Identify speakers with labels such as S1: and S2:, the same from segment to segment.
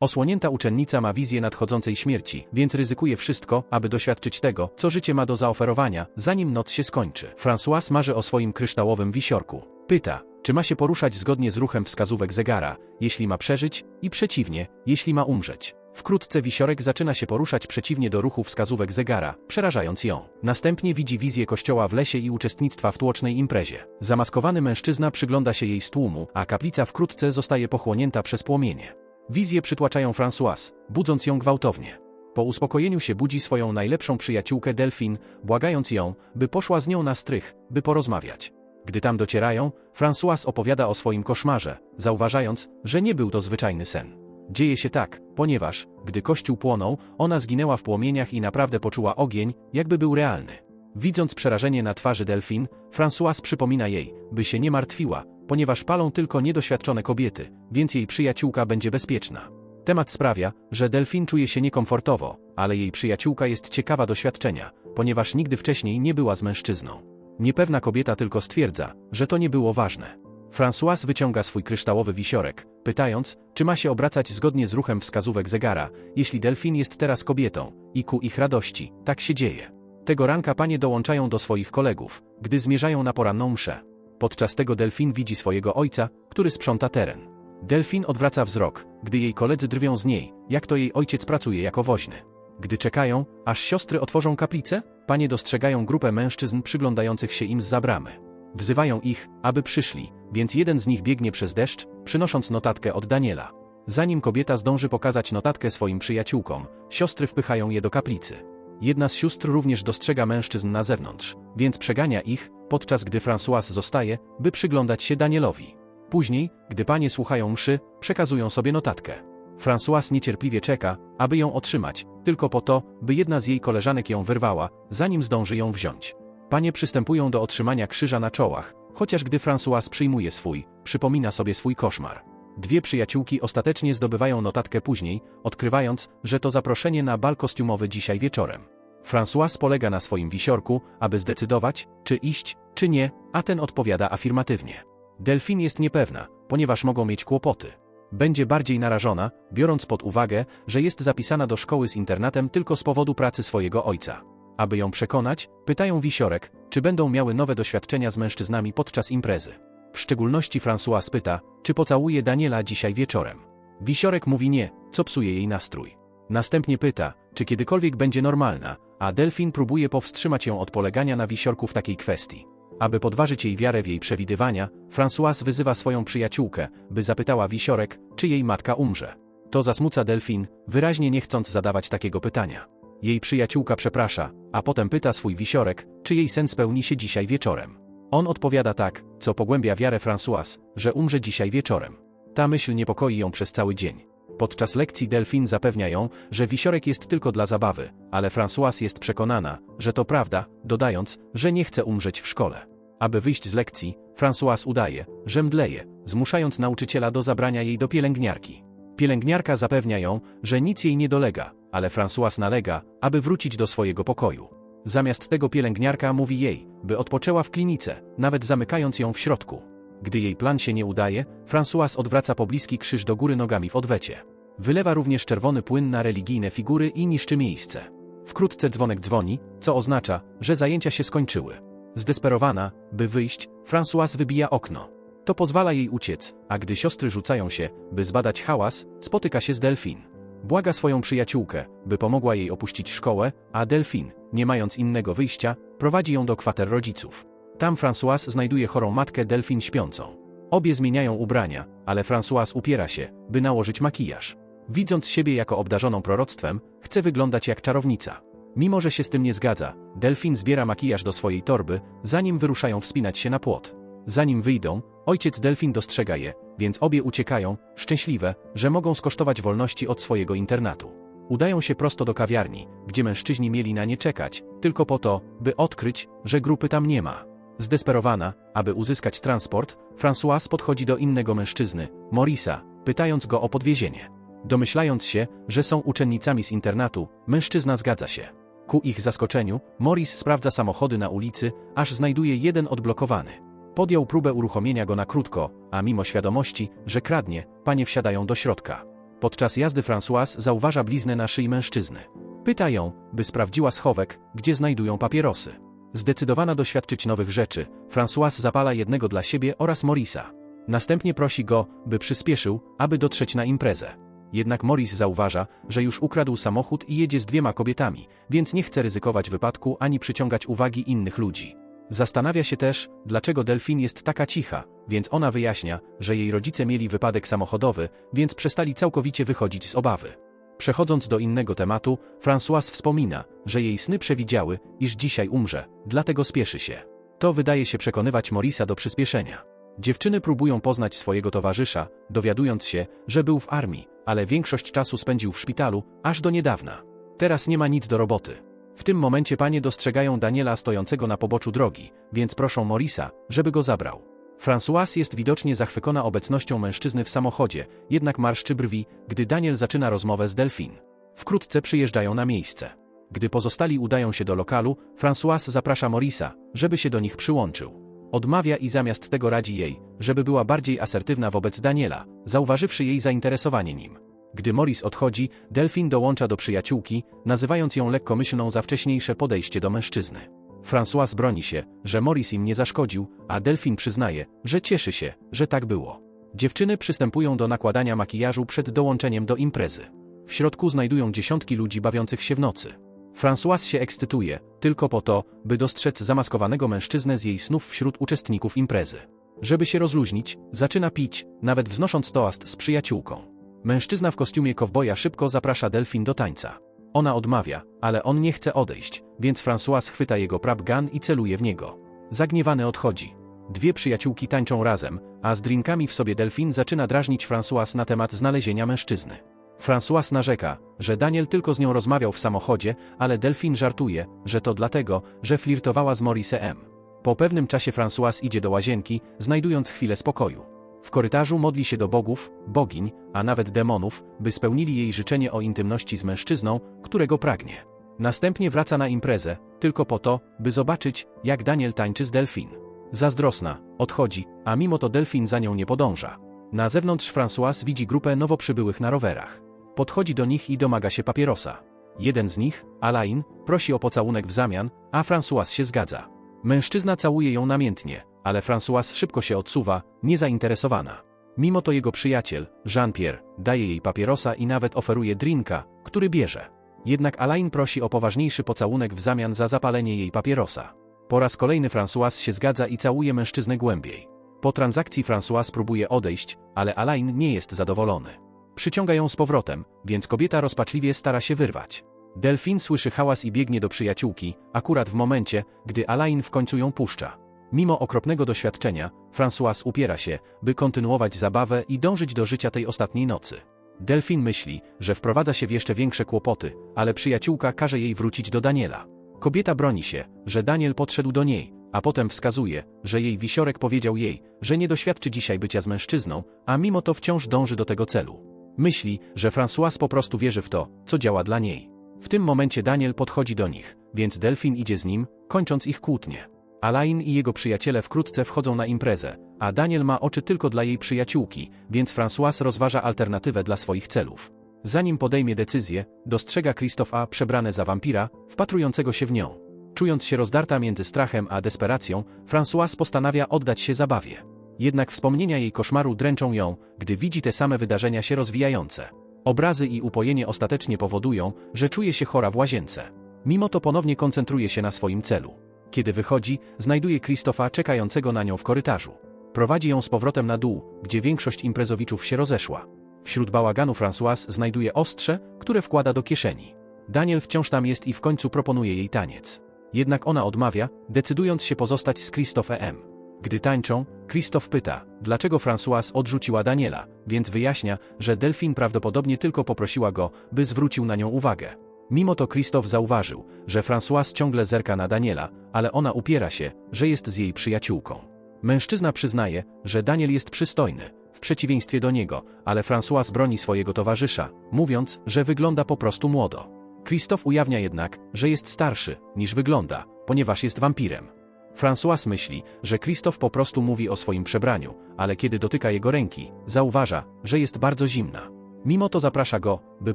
S1: Osłonięta uczennica ma wizję nadchodzącej śmierci, więc ryzykuje wszystko, aby doświadczyć tego, co życie ma do zaoferowania, zanim noc się skończy. François marzy o swoim kryształowym wisiorku. Pyta, czy ma się poruszać zgodnie z ruchem wskazówek zegara, jeśli ma przeżyć, i przeciwnie, jeśli ma umrzeć. Wkrótce wisiorek zaczyna się poruszać przeciwnie do ruchu wskazówek zegara, przerażając ją. Następnie widzi wizję kościoła w lesie i uczestnictwa w tłocznej imprezie. Zamaskowany mężczyzna przygląda się jej z tłumu, a kaplica wkrótce zostaje pochłonięta przez płomienie. Wizje przytłaczają Françoise, budząc ją gwałtownie. Po uspokojeniu się budzi swoją najlepszą przyjaciółkę Delphine, błagając ją, by poszła z nią na strych, by porozmawiać. Gdy tam docierają, Françoise opowiada o swoim koszmarze, zauważając, że nie był to zwyczajny sen. Dzieje się tak, ponieważ, gdy kościół płonął, ona zginęła w płomieniach i naprawdę poczuła ogień, jakby był realny. Widząc przerażenie na twarzy Delphine, Françoise przypomina jej, by się nie martwiła, ponieważ palą tylko niedoświadczone kobiety, więc jej przyjaciółka będzie bezpieczna. Temat sprawia, że Delphine czuje się niekomfortowo, ale jej przyjaciółka jest ciekawa doświadczenia, ponieważ nigdy wcześniej nie była z mężczyzną. Niepewna kobieta tylko stwierdza, że to nie było ważne. François wyciąga swój kryształowy wisiorek, pytając, czy ma się obracać zgodnie z ruchem wskazówek zegara, jeśli Delfin jest teraz kobietą, i ku ich radości, tak się dzieje. Tego ranka panie dołączają do swoich kolegów, gdy zmierzają na poranną mszę. Podczas tego Delfin widzi swojego ojca, który sprząta teren. Delfin odwraca wzrok, gdy jej koledzy drwią z niej, jak to jej ojciec pracuje jako woźny. Gdy czekają, aż siostry otworzą kaplicę, panie dostrzegają grupę mężczyzn przyglądających się im z zabramy. Wzywają ich, aby przyszli, więc jeden z nich biegnie przez deszcz, przynosząc notatkę od Daniela. Zanim kobieta zdąży pokazać notatkę swoim przyjaciółkom, siostry wpychają je do kaplicy. Jedna z sióstr również dostrzega mężczyzn na zewnątrz, więc przegania ich, podczas gdy François zostaje, by przyglądać się Danielowi. Później, gdy panie słuchają mszy, przekazują sobie notatkę. François niecierpliwie czeka, aby ją otrzymać, tylko po to, by jedna z jej koleżanek ją wyrwała, zanim zdąży ją wziąć. Panie przystępują do otrzymania krzyża na czołach, chociaż gdy François przyjmuje swój, przypomina sobie swój koszmar. Dwie przyjaciółki ostatecznie zdobywają notatkę później, odkrywając, że to zaproszenie na bal kostiumowy dzisiaj wieczorem. François polega na swoim wisiorku, aby zdecydować, czy iść, czy nie, a ten odpowiada afirmatywnie. Delfin jest niepewna, ponieważ mogą mieć kłopoty. Będzie bardziej narażona, biorąc pod uwagę, że jest zapisana do szkoły z internatem tylko z powodu pracy swojego ojca. Aby ją przekonać, pytają wisiorek, czy będą miały nowe doświadczenia z mężczyznami podczas imprezy. W szczególności François pyta, czy pocałuje Daniela dzisiaj wieczorem. Wisiorek mówi nie, co psuje jej nastrój. Następnie pyta, czy kiedykolwiek będzie normalna, a Delfin próbuje powstrzymać ją od polegania na wisiorku w takiej kwestii. Aby podważyć jej wiarę w jej przewidywania, François wyzywa swoją przyjaciółkę, by zapytała wisiorek, czy jej matka umrze. To zasmuca Delfin, wyraźnie nie chcąc zadawać takiego pytania. Jej przyjaciółka przeprasza, a potem pyta swój wisiorek, czy jej sen spełni się dzisiaj wieczorem. On odpowiada tak, co pogłębia wiarę François, że umrze dzisiaj wieczorem. Ta myśl niepokoi ją przez cały dzień. Podczas lekcji Delfin zapewnia ją, że wisiorek jest tylko dla zabawy, ale François jest przekonana, że to prawda, dodając, że nie chce umrzeć w szkole. Aby wyjść z lekcji, François udaje, że mdleje, zmuszając nauczyciela do zabrania jej do pielęgniarki. Pielęgniarka zapewnia ją, że nic jej nie dolega, ale François nalega, aby wrócić do swojego pokoju. Zamiast tego pielęgniarka mówi jej, by odpoczęła w klinice, nawet zamykając ją w środku. Gdy jej plan się nie udaje, François odwraca pobliski krzyż do góry nogami w odwecie. Wylewa również czerwony płyn na religijne figury i niszczy miejsce. Wkrótce dzwonek dzwoni, co oznacza, że zajęcia się skończyły. Zdesperowana, by wyjść, François wybija okno. To pozwala jej uciec, a gdy siostry rzucają się, by zbadać hałas, spotyka się z Delfin. Błaga swoją przyjaciółkę, by pomogła jej opuścić szkołę, a Delfin, nie mając innego wyjścia, prowadzi ją do kwater rodziców. Tam François znajduje chorą matkę Delfin śpiącą. Obie zmieniają ubrania, ale François upiera się, by nałożyć makijaż. Widząc siebie jako obdarzoną proroctwem, chce wyglądać jak czarownica. Mimo, że się z tym nie zgadza, Delfin zbiera makijaż do swojej torby, zanim wyruszają wspinać się na płot. Zanim wyjdą, ojciec Delfin dostrzega je, więc obie uciekają, szczęśliwe, że mogą skosztować wolności od swojego internatu. Udają się prosto do kawiarni, gdzie mężczyźni mieli na nie czekać, tylko po to, by odkryć, że grupy tam nie ma. Zdesperowana, aby uzyskać transport, François podchodzi do innego mężczyzny, Morisa, pytając go o podwiezienie. Domyślając się, że są uczennicami z internatu, mężczyzna zgadza się. Ku ich zaskoczeniu, Morris sprawdza samochody na ulicy, aż znajduje jeden odblokowany. Podjął próbę uruchomienia go na krótko, a mimo świadomości, że kradnie, panie wsiadają do środka. Podczas jazdy Françoise zauważa bliznę na szyi mężczyzny. Pyta ją, by sprawdziła schowek, gdzie znajdują papierosy. Zdecydowana doświadczyć nowych rzeczy, Françoise zapala jednego dla siebie oraz Morisa. Następnie prosi go, by przyspieszył, aby dotrzeć na imprezę. Jednak Morris zauważa, że już ukradł samochód i jedzie z dwiema kobietami, więc nie chce ryzykować wypadku ani przyciągać uwagi innych ludzi. Zastanawia się też, dlaczego Delfin jest taka cicha, więc ona wyjaśnia, że jej rodzice mieli wypadek samochodowy, więc przestali całkowicie wychodzić z obawy. Przechodząc do innego tematu, Françoise wspomina, że jej sny przewidziały, iż dzisiaj umrze, dlatego spieszy się. To wydaje się przekonywać Morisa do przyspieszenia. Dziewczyny próbują poznać swojego towarzysza, dowiadując się, że był w armii, ale większość czasu spędził w szpitalu, aż do niedawna. Teraz nie ma nic do roboty. W tym momencie panie dostrzegają Daniela stojącego na poboczu drogi, więc proszą Morisa, żeby go zabrał. Françoise jest widocznie zachwycona obecnością mężczyzny w samochodzie, jednak marszczy brwi, gdy Daniel zaczyna rozmowę z Delphine. Wkrótce przyjeżdżają na miejsce. Gdy pozostali udają się do lokalu, Françoise zaprasza Morisa, żeby się do nich przyłączył. Odmawia i zamiast tego radzi jej, żeby była bardziej asertywna wobec Daniela, zauważywszy jej zainteresowanie nim. Gdy Morris odchodzi, Delphine dołącza do przyjaciółki, nazywając ją lekkomyślną za wcześniejsze podejście do mężczyzny. François broni się, że Morris im nie zaszkodził, a Delphine przyznaje, że cieszy się, że tak było. Dziewczyny przystępują do nakładania makijażu przed dołączeniem do imprezy. W środku znajdują dziesiątki ludzi bawiących się w nocy. François się ekscytuje, tylko po to, by dostrzec zamaskowanego mężczyznę z jej snów wśród uczestników imprezy. Żeby się rozluźnić, zaczyna pić, nawet wznosząc toast z przyjaciółką. Mężczyzna w kostiumie kowboja szybko zaprasza Delfin do tańca. Ona odmawia, ale on nie chce odejść, więc François chwyta jego prap gun i celuje w niego. Zagniewany odchodzi. Dwie przyjaciółki tańczą razem, a z drinkami w sobie Delfin zaczyna drażnić François na temat znalezienia mężczyzny. François narzeka, że Daniel tylko z nią rozmawiał w samochodzie, ale Delphine żartuje, że to dlatego, że flirtowała z Maurice M. Po pewnym czasie François idzie do łazienki, znajdując chwilę spokoju. W korytarzu modli się do bogów, bogiń, a nawet demonów, by spełnili jej życzenie o intymności z mężczyzną, którego pragnie. Następnie wraca na imprezę, tylko po to, by zobaczyć, jak Daniel tańczy z Delphine. Zazdrosna, odchodzi, a mimo to Delphine za nią nie podąża. Na zewnątrz François widzi grupę nowo przybyłych na rowerach. Podchodzi do nich i domaga się papierosa. Jeden z nich, Alain, prosi o pocałunek w zamian, a François się zgadza. Mężczyzna całuje ją namiętnie, ale François szybko się odsuwa, niezainteresowana. Mimo to jego przyjaciel, Jean-Pierre, daje jej papierosa i nawet oferuje drinka, który bierze. Jednak Alain prosi o poważniejszy pocałunek w zamian za zapalenie jej papierosa. Po raz kolejny François się zgadza i całuje mężczyznę głębiej. Po transakcji François próbuje odejść, ale Alain nie jest zadowolony. Przyciąga ją z powrotem, więc kobieta rozpaczliwie stara się wyrwać. Delfin słyszy hałas i biegnie do przyjaciółki, akurat w momencie, gdy Alain w końcu ją puszcza. Mimo okropnego doświadczenia, François upiera się, by kontynuować zabawę i dążyć do życia tej ostatniej nocy. Delfin myśli, że wprowadza się w jeszcze większe kłopoty, ale przyjaciółka każe jej wrócić do Daniela. Kobieta broni się, że Daniel podszedł do niej, a potem wskazuje, że jej wisiorek powiedział jej, że nie doświadczy dzisiaj bycia z mężczyzną, a mimo to wciąż dąży do tego celu. Myśli, że François po prostu wierzy w to, co działa dla niej. W tym momencie Daniel podchodzi do nich, więc Delfin idzie z nim, kończąc ich kłótnię. Alain i jego przyjaciele wkrótce wchodzą na imprezę, a Daniel ma oczy tylko dla jej przyjaciółki, więc François rozważa alternatywę dla swoich celów. Zanim podejmie decyzję, dostrzega Christopha przebrane za wampira, wpatrującego się w nią. Czując się rozdarta między strachem a desperacją, François postanawia oddać się zabawie. Jednak wspomnienia jej koszmaru dręczą ją, gdy widzi te same wydarzenia się rozwijające. Obrazy i upojenie ostatecznie powodują, że czuje się chora w łazience. Mimo to ponownie koncentruje się na swoim celu. Kiedy wychodzi, znajduje Krzysztofa czekającego na nią w korytarzu. Prowadzi ją z powrotem na dół, gdzie większość imprezowiczów się rozeszła. Wśród bałaganu François znajduje ostrze, które wkłada do kieszeni. Daniel wciąż tam jest i w końcu proponuje jej taniec. Jednak ona odmawia, decydując się pozostać z Christophem. Gdy tańczą, Christoph pyta, dlaczego Françoise odrzuciła Daniela, więc wyjaśnia, że Delphine prawdopodobnie tylko poprosiła go, by zwrócił na nią uwagę. Mimo to Christoph zauważył, że Françoise ciągle zerka na Daniela, ale ona upiera się, że jest z jej przyjaciółką. Mężczyzna przyznaje, że Daniel jest przystojny, w przeciwieństwie do niego, ale Françoise broni swojego towarzysza, mówiąc, że wygląda po prostu młodo. Christoph ujawnia jednak, że jest starszy, niż wygląda, ponieważ jest wampirem. François myśli, że Christoph po prostu mówi o swoim przebraniu, ale kiedy dotyka jego ręki, zauważa, że jest bardzo zimna. Mimo to zaprasza go, by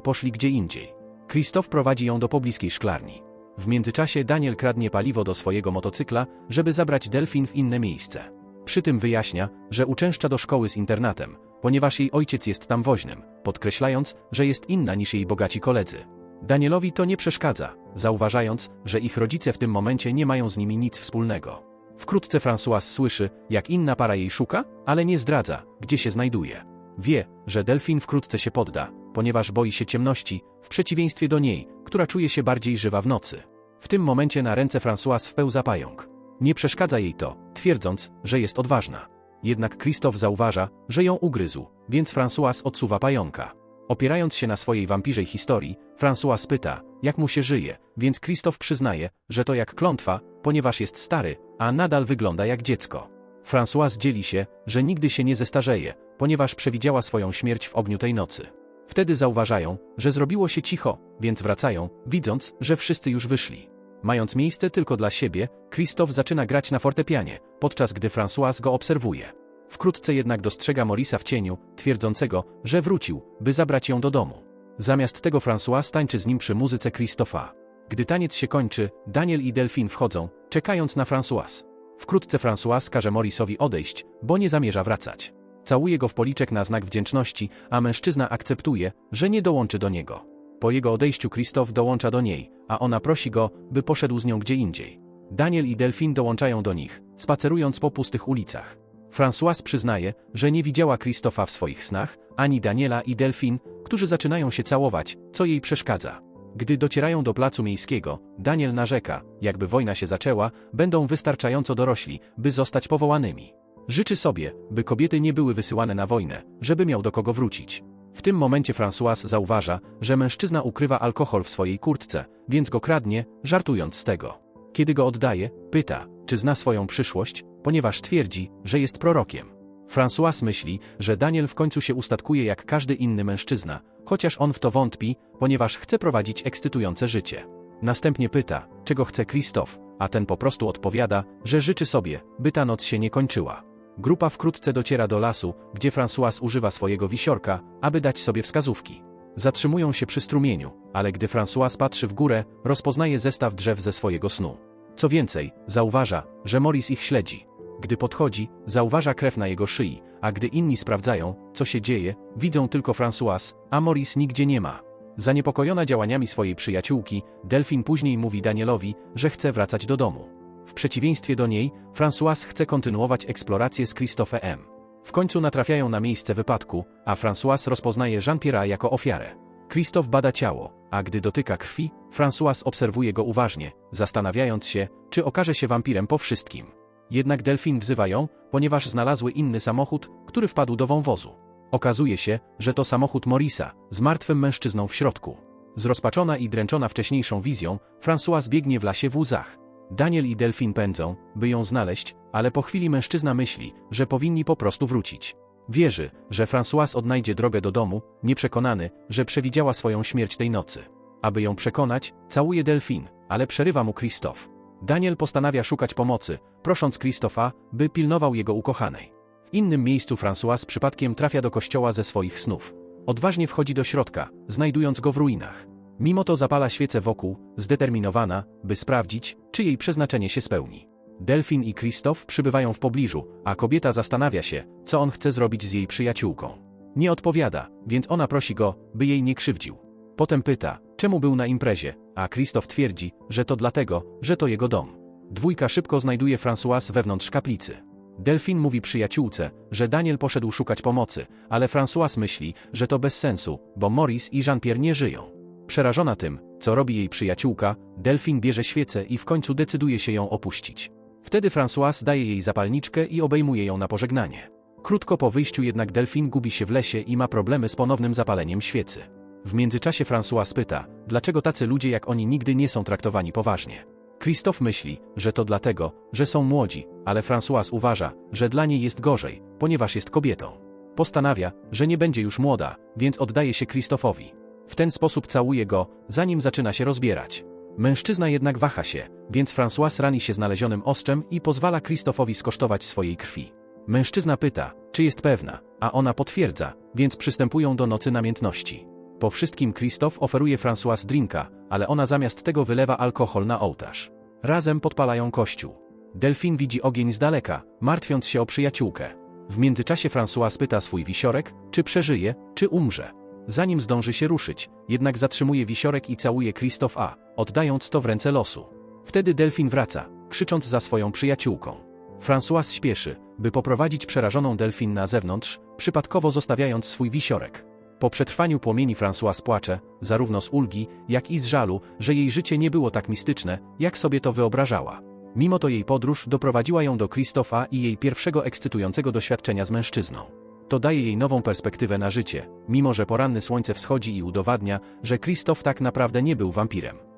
S1: poszli gdzie indziej. Krzysztof prowadzi ją do pobliskiej szklarni. W międzyczasie Daniel kradnie paliwo do swojego motocykla, żeby zabrać Delfin w inne miejsce. Przy tym wyjaśnia, że uczęszcza do szkoły z internatem, ponieważ jej ojciec jest tam woźnym, podkreślając, że jest inna niż jej bogaci koledzy. Danielowi to nie przeszkadza, zauważając, że ich rodzice w tym momencie nie mają z nimi nic wspólnego. Wkrótce François słyszy, jak inna para jej szuka, ale nie zdradza, gdzie się znajduje. Wie, że Delfin wkrótce się podda, ponieważ boi się ciemności, w przeciwieństwie do niej, która czuje się bardziej żywa w nocy. W tym momencie na ręce François wpełza pająk. Nie przeszkadza jej to, twierdząc, że jest odważna. Jednak Krzysztof zauważa, że ją ugryzł, więc François odsuwa pająka. Opierając się na swojej wampirzej historii, François pyta, jak mu się żyje, więc Krzysztof przyznaje, że to jak klątwa, ponieważ jest stary, a nadal wygląda jak dziecko. François dzieli się, że nigdy się nie zestarzeje, ponieważ przewidziała swoją śmierć w ogniu tej nocy. Wtedy zauważają, że zrobiło się cicho, więc wracają, widząc, że wszyscy już wyszli. Mając miejsce tylko dla siebie, Krzysztof zaczyna grać na fortepianie, podczas gdy François go obserwuje. Wkrótce jednak dostrzega Morisa w cieniu, twierdzącego, że wrócił, by zabrać ją do domu. Zamiast tego François tańczy z nim przy muzyce Krzysztofa. Gdy taniec się kończy, Daniel i Delphine wchodzą, czekając na François. Wkrótce François każe Morisowi odejść, bo nie zamierza wracać. Całuje go w policzek na znak wdzięczności, a mężczyzna akceptuje, że nie dołączy do niego. Po jego odejściu Krzysztof dołącza do niej, a ona prosi go, by poszedł z nią gdzie indziej. Daniel i Delphine dołączają do nich, spacerując po pustych ulicach. François przyznaje, że nie widziała Krzysztofa w swoich snach, ani Daniela i Delphine, którzy zaczynają się całować, co jej przeszkadza. Gdy docierają do placu miejskiego, Daniel narzeka, jakby wojna się zaczęła, będą wystarczająco dorośli, by zostać powołanymi. Życzy sobie, by kobiety nie były wysyłane na wojnę, żeby miał do kogo wrócić. W tym momencie François zauważa, że mężczyzna ukrywa alkohol w swojej kurtce, więc go kradnie, żartując z tego. Kiedy go oddaje, pyta, czy zna swoją przyszłość, ponieważ twierdzi, że jest prorokiem. François myśli, że Daniel w końcu się ustatkuje jak każdy inny mężczyzna, chociaż on w to wątpi, ponieważ chce prowadzić ekscytujące życie. Następnie pyta, czego chce Krzysztof, a ten po prostu odpowiada, że życzy sobie, by ta noc się nie kończyła. Grupa wkrótce dociera do lasu, gdzie François używa swojego wisiorka, aby dać sobie wskazówki. Zatrzymują się przy strumieniu, ale gdy François patrzy w górę, rozpoznaje zestaw drzew ze swojego snu. Co więcej, zauważa, że Morris ich śledzi. Gdy podchodzi, zauważa krew na jego szyi, a gdy inni sprawdzają, co się dzieje, widzą tylko François, a Morris nigdzie nie ma. Zaniepokojona działaniami swojej przyjaciółki, Delphine później mówi Danielowi, że chce wracać do domu. W przeciwieństwie do niej, François chce kontynuować eksplorację z Christophe W końcu natrafiają na miejsce wypadku, a François rozpoznaje Jean-Pierre'a jako ofiarę. Christophe bada ciało, a gdy dotyka krwi, François obserwuje go uważnie, zastanawiając się, czy okaże się wampirem po wszystkim. Jednak Delphine wzywa ją, ponieważ znalazły inny samochód, który wpadł do wąwozu. Okazuje się, że to samochód Morisa, z martwym mężczyzną w środku. Zrozpaczona i dręczona wcześniejszą wizją, François biegnie w lasie w łzach. Daniel i Delphine pędzą, by ją znaleźć, ale po chwili mężczyzna myśli, że powinni po prostu wrócić. Wierzy, że François odnajdzie drogę do domu, nieprzekonany, że przewidziała swoją śmierć tej nocy. Aby ją przekonać, całuje Delphine, ale przerywa mu Christophe. Daniel postanawia szukać pomocy, prosząc Christopha, by pilnował jego ukochanej. W innym miejscu François przypadkiem trafia do kościoła ze swoich snów. Odważnie wchodzi do środka, znajdując go w ruinach. Mimo to zapala świecę wokół, zdeterminowana, by sprawdzić, czy jej przeznaczenie się spełni. Delfin i Krzysztof przybywają w pobliżu, a kobieta zastanawia się, co on chce zrobić z jej przyjaciółką. Nie odpowiada, więc ona prosi go, by jej nie krzywdził. Potem pyta, czemu był na imprezie, a Krzysztof twierdzi, że to dlatego, że to jego dom. Dwójka szybko znajduje François wewnątrz kaplicy. Delfin mówi przyjaciółce, że Daniel poszedł szukać pomocy, ale François myśli, że to bez sensu, bo Maurice i Jean-Pierre nie żyją. Przerażona tym, co robi jej przyjaciółka, Delfin bierze świecę i w końcu decyduje się ją opuścić. Wtedy François daje jej zapalniczkę i obejmuje ją na pożegnanie. Krótko po wyjściu jednak Delfin gubi się w lesie i ma problemy z ponownym zapaleniem świecy. W międzyczasie François pyta, dlaczego tacy ludzie jak oni nigdy nie są traktowani poważnie. Christophe myśli, że to dlatego, że są młodzi, ale François uważa, że dla niej jest gorzej, ponieważ jest kobietą. Postanawia, że nie będzie już młoda, więc oddaje się Krzysztofowi. W ten sposób całuje go, zanim zaczyna się rozbierać. Mężczyzna jednak waha się, więc François rani się znalezionym ostrzem i pozwala Krzysztofowi skosztować swojej krwi. Mężczyzna pyta, czy jest pewna, a ona potwierdza, więc przystępują do nocy namiętności. Po wszystkim Krzysztof oferuje François drinka, ale ona zamiast tego wylewa alkohol na ołtarz. Razem podpalają kościół. Delfin widzi ogień z daleka, martwiąc się o przyjaciółkę. W międzyczasie François pyta swój wisiorek, czy przeżyje, czy umrze. Zanim zdąży się ruszyć, jednak zatrzymuje wisiorek i całuje Krzysztof A, oddając to w ręce losu. Wtedy Delfin wraca, krzycząc za swoją przyjaciółką. François śpieszy, by poprowadzić przerażoną Delfin na zewnątrz, przypadkowo zostawiając swój wisiorek. Po przetrwaniu płomieni François płacze, zarówno z ulgi, jak i z żalu, że jej życie nie było tak mistyczne, jak sobie to wyobrażała. Mimo to jej podróż doprowadziła ją do Krzysztofa i jej pierwszego ekscytującego doświadczenia z mężczyzną. To daje jej nową perspektywę na życie, mimo że poranne słońce wschodzi i udowadnia, że Krzysztof tak naprawdę nie był wampirem.